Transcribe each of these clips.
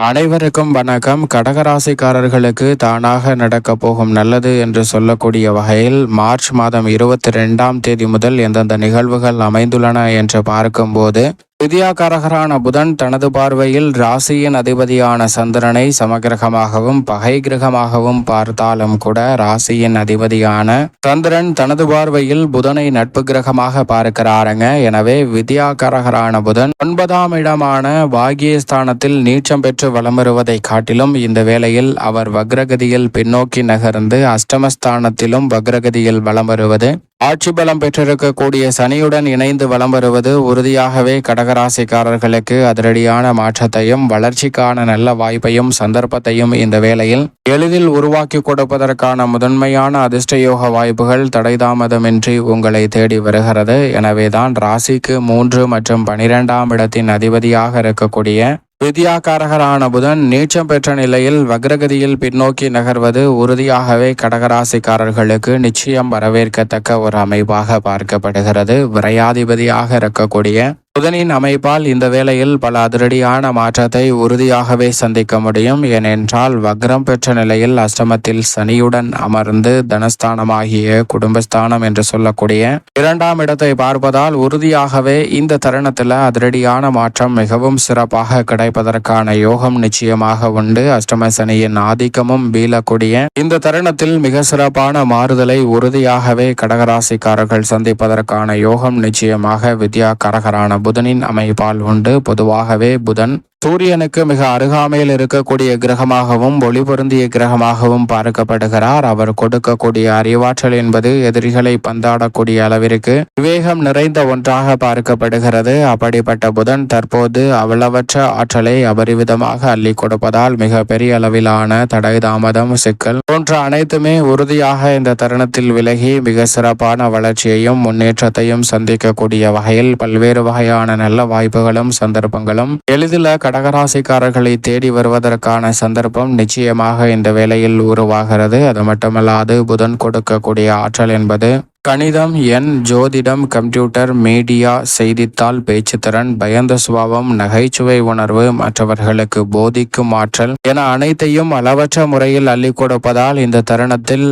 அனைவருக்கும் வணக்கம். கடகராசிக்காரர்களுக்கு தானாக நடக்கப் போகும் நல்லது என்று சொல்லக்கூடிய வகையில் மார்ச் மாதம் இருபத்தி ரெண்டாம் தேதி முதல் எந்தெந்த நிகழ்வுகள் அமைந்துள்ளன என்று பார்க்கும்போது வித்யாகாரகரான புதன் தனது பார்வையில் ராசியின் அதிபதியான சந்திரனை சமகிரகமாகவும் பகை கிரகமாகவும் பார்த்தாலும் கூட ராசியின் அதிபதியான சந்திரன் தனது பார்வையில் புதனை நட்பு கிரகமாக பார்க்கிறாருங்க. எனவே வித்யாகாரகரான புதன் ஒன்பதாம் இடமான பாகியஸ்தானத்தில் நீச்சம் பெற்று வலம் வருவதை காட்டிலும் இந்த வேளையில் அவர் வக்ரகதியில் பின்னோக்கி நகர்ந்து அஷ்டமஸ்தானத்திலும் வக்ரகதியில் வலம் வருவது ஆட்சி பலம் பெற்றிருக்கக்கூடிய சனியுடன் இணைந்து வலம் வருவது உறுதியாகவே கடகராசிக்காரர்களுக்கு அதிரடியான மாற்றத்தையும் வளர்ச்சிக்கான நல்ல வாய்ப்பையும் சந்தர்ப்பத்தையும் இந்த வேளையில் எளிதில் உருவாக்கி கொடுப்பதற்கான முதன்மையான அதிர்ஷ்டயோக வாய்ப்புகள் தடைதாமதமின்றி உங்களை தேடி வருகிறது. எனவேதான் ராசிக்கு மூன்று மற்றும் பனிரெண்டாம் இடத்தின் அதிபதியாக இருக்கக்கூடிய வித்யாகாரகரான புதன் நீச்சம் பெற்ற நிலையில் வக்ரகதியில் பின்னோக்கி நகர்வது உறுதியாகவே கடகராசிக்காரர்களுக்கு நிச்சயம் வரவேற்கத்தக்க ஒரு அமைப்பாக பார்க்கப்படுகிறது. விரையாதிபதியாக இருக்கக்கூடிய புதனின் அமைப்பால் இந்த வேளையில் பல அதிரடியான மாற்றத்தை உறுதியாகவே சந்திக்க முடியும். ஏனென்றால் வக்ரம் பெற்ற நிலையில் அஷ்டமத்தில் சனியுடன் அமர்ந்து தனஸ்தானமாகிய குடும்பஸ்தானம் என்று சொல்லக்கூடிய இரண்டாம் இடத்தை பார்ப்பதால் உறுதியாகவே இந்த தருணத்தில் அதிரடியான மாற்றம் மிகவும் சிறப்பாக கிடைப்பதற்கான யோகம் நிச்சயமாக உண்டு. அஷ்டம சனியின் ஆதிக்கமும் வீழக்கூடிய இந்த தருணத்தில் மிக சிறப்பான மாறுதலை உறுதியாகவே கடகராசிக்காரர்கள் சந்திப்பதற்கான யோகம் நிச்சயமாக வித்யா கரகரான புதனின் அமைப்பால் உண்டு. பொதுவாகவே புதன் சூரியனுக்கு மிக அருகாமையில் இருக்கக்கூடிய கிரகமாகவும் ஒளி பொருந்திய கிரகமாகவும் பார்க்கப்படுகிறார். அவர் கொடுக்கக்கூடிய அறிவாற்றல் என்பது எதிரிகளை பந்தாடக்கூடிய அளவிற்கு விவேகம் நிறைந்த ஒன்றாக பார்க்கப்படுகிறது. அப்படிப்பட்ட புதன் தற்போது அவ்வளவற்ற ஆற்றலை அபரிவிதமாக அள்ளி கொடுப்பதால் மிக பெரிய அளவிலான தடை தாமதம் சிக்கல் போன்ற அனைத்துமே உறுதியாக இந்த தருணத்தில் விலகி மிக சிறப்பான வளர்ச்சியையும் முன்னேற்றத்தையும் சந்திக்கக்கூடிய வகையில் பல்வேறு வகையான நல்ல வாய்ப்புகளும் சந்தர்ப்பங்களும் எளிதில் கடகராசிக்காரர்களை தேடி வருவதற்கான சந்தர்ப்பம் நிச்சயமாக இந்த வேளையில் உருவாகிறது. அது மட்டுமல்லாது புதன் கொடுக்கக்கூடிய ஆற்றல் என்பது கணிதம் எண் ஜோதிடம் கம்ப்யூட்டர் மீடியா செய்தித்தாள் பேச்சுத்திறன் பயந்த சுபாவம் நகைச்சுவை உணர்வு மற்றவர்களுக்கு போதிக்கும் ஆற்றல் என அனைத்தையும் அளவற்ற முறையில் அள்ளி கொடுப்பதால் இந்த தருணத்தில்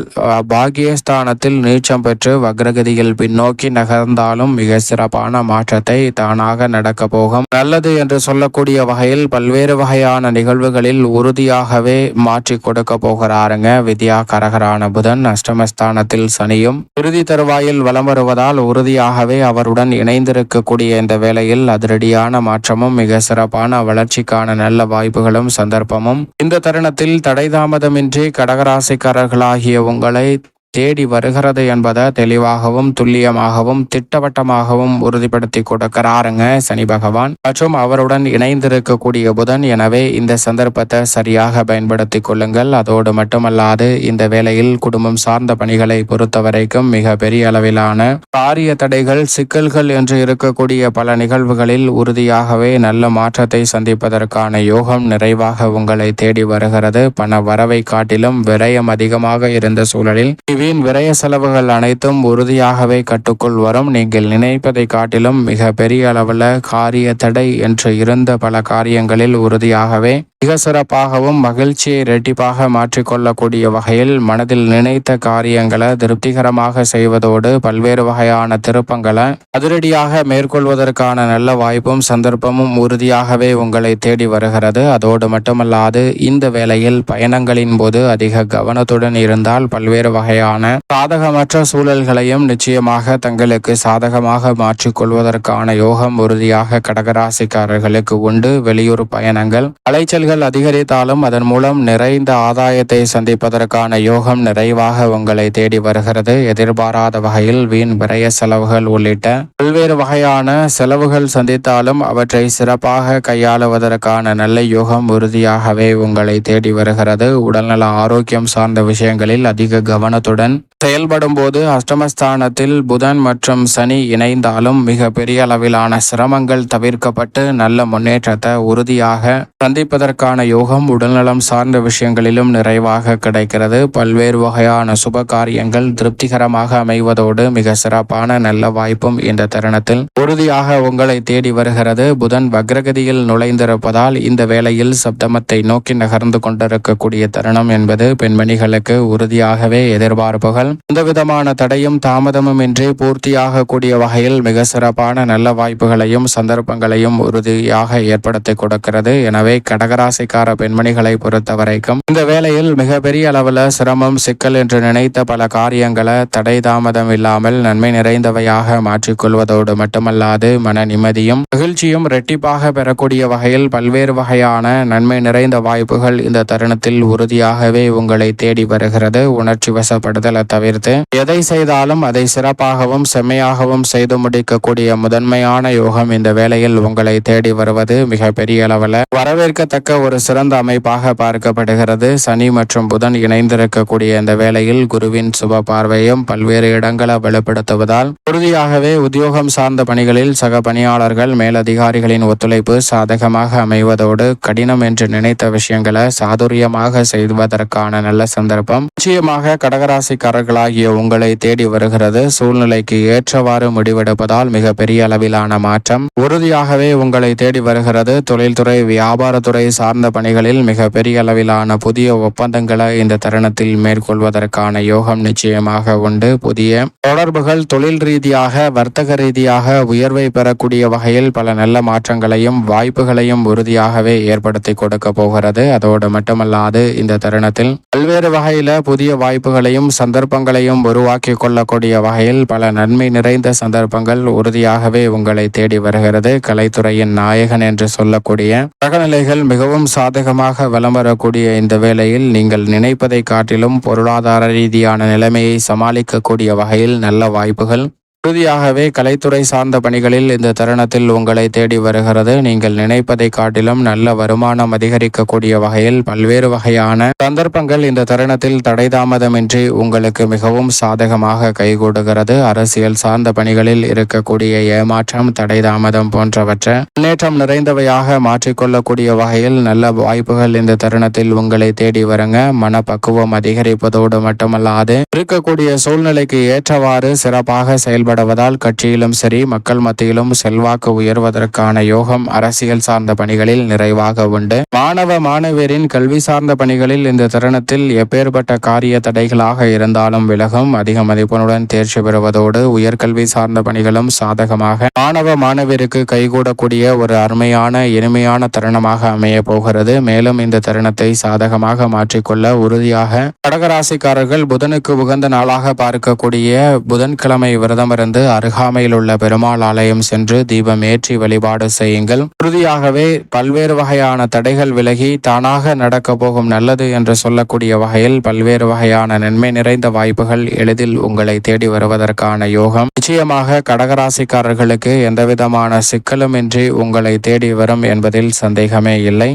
பாகியஸ்தானத்தில் நீச்சம் பெற்று வக்ரகதியில் பின்னோக்கி நகர்ந்தாலும் மிக சிறப்பான மாற்றத்தை தானாக நடக்க போகும். நல்லது என்று சொல்லக்கூடிய வகையில் பல்வேறு வகையான நிகழ்வுகளில் உறுதியாகவே மாற்றி கொடுக்க போகிறாருங்க. வித்யா கரகரான புதன் அஷ்டமஸ்தானத்தில் சனியும். இறுதி தருவாயில் வலம் வருவதால் உறுதியாகவே அவருடன் இணைந்திருக்கக்கூடிய இந்த வேளையில் அதிரடியான மாற்றமும் மிக சிறப்பான வளர்ச்சிக்கான நல்ல வாய்ப்புகளும் சந்தர்ப்பமும். இந்த தருணத்தில் தடைதாமதமின்றி கடகராசிக்காரர்களாகிய உங்களை தேடி வருகிறது என்பதை தெளிவாகவும் துல்லியமாகவும் திட்டவட்டமாகவும் உறுதிப்படுத்தி கொடுக்கிறாருங்க சனி பகவான். மற்றும் அவருடன் இணைந்திருக்கக்கூடிய புதன் எனவே இந்த சந்தர்ப்பத்தை சரியாக பயன்படுத்தி கொள்ளுங்கள். அதோடு மட்டுமல்லாது இந்த வேளையில் குடும்பம் சார்ந்த பணிகளை பொறுத்த வரைக்கும் மிக பெரிய அளவிலான காரிய தடைகள் சிக்கல்கள் என்று இருக்கக்கூடிய பல நிகழ்வுகளில் உறுதியாகவே நல்ல மாற்றத்தை சந்திப்பதற்கான யோகம் நிறைவாக உங்களை தேடி வருகிறது. பண வரவை காட்டிலும் விரயம் அதிகமாக இருந்த சூழலில் வீண் விரய செலவுகள் அனைத்தும் உறுதியாகவே கட்டுக்குள் வரும். நீங்கள் நினைப்பதை காட்டிலும் மிக பெரிய அளவில் காரிய தடை என்று இருந்த பல காரியங்களில் உறுதியாகவே மிக சிறப்பாகவும் மகிழ்ச்சியை இரட்டிப்பாக மாற்றிக்கொள்ளக்கூடிய வகையில் மனதில் நினைத்த காரியங்களை திருப்திகரமாக செய்வதோடு பல்வேறு வகையான திருப்பங்களை அதிரடியாக மேற்கொள்வதற்கான நல்ல வாய்ப்பும் சந்தர்ப்பமும் உறுதியாகவே உங்களை தேடி வருகிறது. அதோடு மட்டுமல்லாது இந்த வேளையில் பயணங்களின் போது அதிக கவனத்துடன் இருந்தால் பல்வேறு வகையான சாதகமற்ற சூழல்களையும் நிச்சயமாக தங்களுக்கு சாதகமாக மாற்றிக்கொள்வதற்கான யோகம் உறுதியாக கடகராசிக்காரர்களுக்கு உண்டு. வெளியூர் பயணங்கள் அலைச்சல் செலவுகள் அதிகரித்தாலும் அதன் மூலம் நிறைந்த ஆதாயத்தை சந்திப்பதற்கான யோகம் நிறைவாக உங்களை தேடி வருகிறது. எதிர்பாராத வகையில் வீண் விரய செலவுகள் உள்ளிட்ட பல்வேறு வகையான செலவுகள் சந்தித்தாலும் அவற்றை சிறப்பாக கையாளுவதற்கான நல்ல யோகம் உறுதியாகவே உங்களை தேடி வருகிறது. உடல்நல ஆரோக்கியம் சார்ந்த விஷயங்களில் அதிக கவனத்துடன் செயல்படும் போது அஷ்டமஸ்தானத்தில் புதன் மற்றும் சனி இணைந்தாலும் மிக பெரிய அளவிலான சிரமங்கள் தவிர்க்கப்பட்டு நல்ல முன்னேற்றத்தை உறுதியாக சந்திப்பதற்கான யோகம் உடல்நலம் சார்ந்த விஷயங்களிலும் நிறைவாக கிடைக்கிறது. பல்வேறு வகையான சுப காரியங்கள் திருப்திகரமாக அமைவதோடு மிக சிறப்பான நல்ல வாய்ப்பும் இந்த தருணத்தில் உறுதியாக உங்களை தேடி வருகிறது. புதன் வக்ரகதியில் நுழைந்திருப்பதால் இந்த வேளையில் சப்தமத்தை நோக்கி நகர்ந்து கொண்டிருக்கக்கூடிய தருணம் என்பது பெண்மணிகளுக்கு உறுதியாகவே எதிர்பார்ப்புகள் எந்த எந்தவிதமான தடையும் தாமதமும் இன்றி பூர்த்தியாக கூடிய வகையில் மிக சிறப்பான நல்ல வாய்ப்புகளையும் சந்தர்ப்பங்களையும் உறுதியாக ஏற்படுத்தி கொடுக்கிறது. எனவே கடகராசிக்கார பெண்மணிகளை பொறுத்த வரைக்கும் இந்த வேளையில் மிகப்பெரிய அளவில் சிரமம் சிக்கல் என்று நினைத்த பல காரியங்களை தடை தாமதம் இல்லாமல் நன்மை நிறைந்தவையாக மாற்றிக்கொள்வதோடு மட்டுமல்லாது மன நிம்மதியும் மகிழ்ச்சியும் ரெட்டிப்பாக பெறக்கூடிய வகையில் பல்வேறு வகையான நன்மை நிறைந்த வாய்ப்புகள் இந்த தருணத்தில் உறுதியாகவே உங்களை தேடி வருகிறது. உணர்ச்சி வசப்படுதலை தவிர்த்து எதை செய்தாலும் அதை சிறப்பாகவும் செம்மையாகவும் செய்து முடிக்கக்கூடிய முதன்மையான யோகம் இந்த வேளையில் உங்களை தேடி வருவது மிக பெரிய அளவில். வரவேற்கத்தக்க ஒரு சிறந்த அமைப்பாக பார்க்கப்படுகிறது. சனி மற்றும் புதன் இணைந்திருக்கக்கூடிய இந்த வேளையில் குருவின் சுப பார்வையும் பல்வேறு இடங்களை வலுப்படுத்துவதால் உறுதியாகவே உத்தியோகம் சார்ந்த பணிகளில் சக பணியாளர்கள் மேலதிகாரிகளின் ஒத்துழைப்பு சாதகமாக அமைவதோடு கடினம் என்று நினைத்த விஷயங்களை சாதுரியமாக செய்வதற்கான நல்ல சந்தர்ப்பம். நிச்சயமாக கடகராசிக்காரர்கள் நண்பர்களாகிய உங்களை தேடி வருகிறது. சூழ்நிலைக்கு ஏற்றவாறு முடிவெடுப்பதால் மிக பெரிய அளவிலான மாற்றம். உறுதியாகவே உங்களை தேடி வருகிறது. தொழில்துறை வியாபாரத்துறை சார்ந்த பணிகளில் மிக பெரிய அளவிலான புதிய ஒப்பந்தங்களை இந்த தருணத்தில் மேற்கொள்வதற்கான யோகம் நிச்சயமாக உண்டு. புதிய தொடர்புகள் தொழில் ரீதியாக வர்த்தக ரீதியாக உயர்வை பெறக்கூடிய வகையில் பல நல்ல மாற்றங்களையும் வாய்ப்புகளையும் உறுதியாகவே ஏற்படுத்தி கொடுக்க போகிறது. அதோடு மட்டுமல்லாது இந்த தருணத்தில் பல்வேறு வகையில புதிய வாய்ப்புகளையும் சந்தர்ப்ப சந்தர்ப்பங்களையும் உருவாக்கி கொள்ளக்கூடிய வகையில் பல நன்மை நிறைந்த சந்தர்ப்பங்கள் உறுதியாகவே உங்களை தேடி வருகிறது. கலைத்துறையின் நாயகன் என்று சொல்லக்கூடிய அகநிலைகள் மிகவும் சாதகமாக வலம் வரக்கூடிய இந்த வேளையில் நீங்கள் நினைப்பதை காட்டிலும் பொருளாதார ரீதியான நிலைமையை சமாளிக்கக்கூடிய வகையில் நல்ல வாய்ப்புகள் உறுதியாகவே கலைத்துறை சார்ந்த பணிகளில் இந்த தருணத்தில் உங்களை தேடி வருகிறது. நீங்கள் நினைப்பதை காட்டிலும் நல்ல வருமானம் அதிகரிக்கக்கூடிய வகையில் பல்வேறு வகையான சந்தர்ப்பங்கள் இந்த தருணத்தில் தடைதாமதமின்றி உங்களுக்கு மிகவும் சாதகமாக கைகூடுகிறது. அரசியல் சார்ந்த பணிகளில் இருக்கக்கூடிய ஏமாற்றம் தடைதாமதம் போன்றவற்றை முன்னேற்றம் நிறைந்தவையாக மாற்றிக்கொள்ளக்கூடிய வகையில் நல்ல வாய்ப்புகள் இந்த தருணத்தில் உங்களை தேடி வருங்க. மனப்பக்குவம் அதிகரிப்பதோடு மட்டுமல்லாது இருக்கக்கூடிய சூழ்நிலைக்கு ஏற்றவாறு சிறப்பாக செயல்பட செயல்படுவதால் கட்சியிலும் சரி மக்கள் மத்தியிலும் செல்வாக்கு உயர்வதற்கான யோகம் அரசியல் சார்ந்த பணிகளில் நிறைவாக உண்டு. மாணவ மாணவியரின் கல்வி சார்ந்த பணிகளில் இந்த தருணத்தில் எப்பேற்பட்ட காரிய தடைகளாக இருந்தாலும் விலகும் அதிக மதிப்பெண்ணுடன் தேர்ச்சி பெறுவதோடு உயர்கல்வி சார்ந்த பணிகளும் சாதகமாக மாணவ மாணவியருக்கு கைகூடக்கூடிய ஒரு அருமையான இனிமையான தருணமாக அமைய போகிறது. மேலும் இந்த தருணத்தை சாதகமாக மாற்றிக்கொள்ள உறுதியாக கடகராசிக்காரர்கள் புதனுக்கு உகந்த நாளாக பார்க்கக்கூடிய புதன்கிழமை விரதமிருந்து அருகாமையில் உள்ள பெருமாள் ஆலயம் சென்று தீபம் ஏற்றி வழிபாடு செய்யுங்கள். உறுதியாகவே பல்வேறு வகையான தடைகள் தடைகள் விலகி தானாக நடக்க போகும் நல்லது என்று சொல்லக்கூடிய வகையில் பல்வேறு வகையான நன்மை நிறைந்த வாய்ப்புகள் எளிதில் உங்களை தேடி வருவதற்கான யோகம். நிச்சயமாக கடகராசிக்காரர்களுக்கு எந்தவிதமான சிக்கலுமின்றி உங்களை தேடி வரும் என்பதில் சந்தேகமே இல்லை.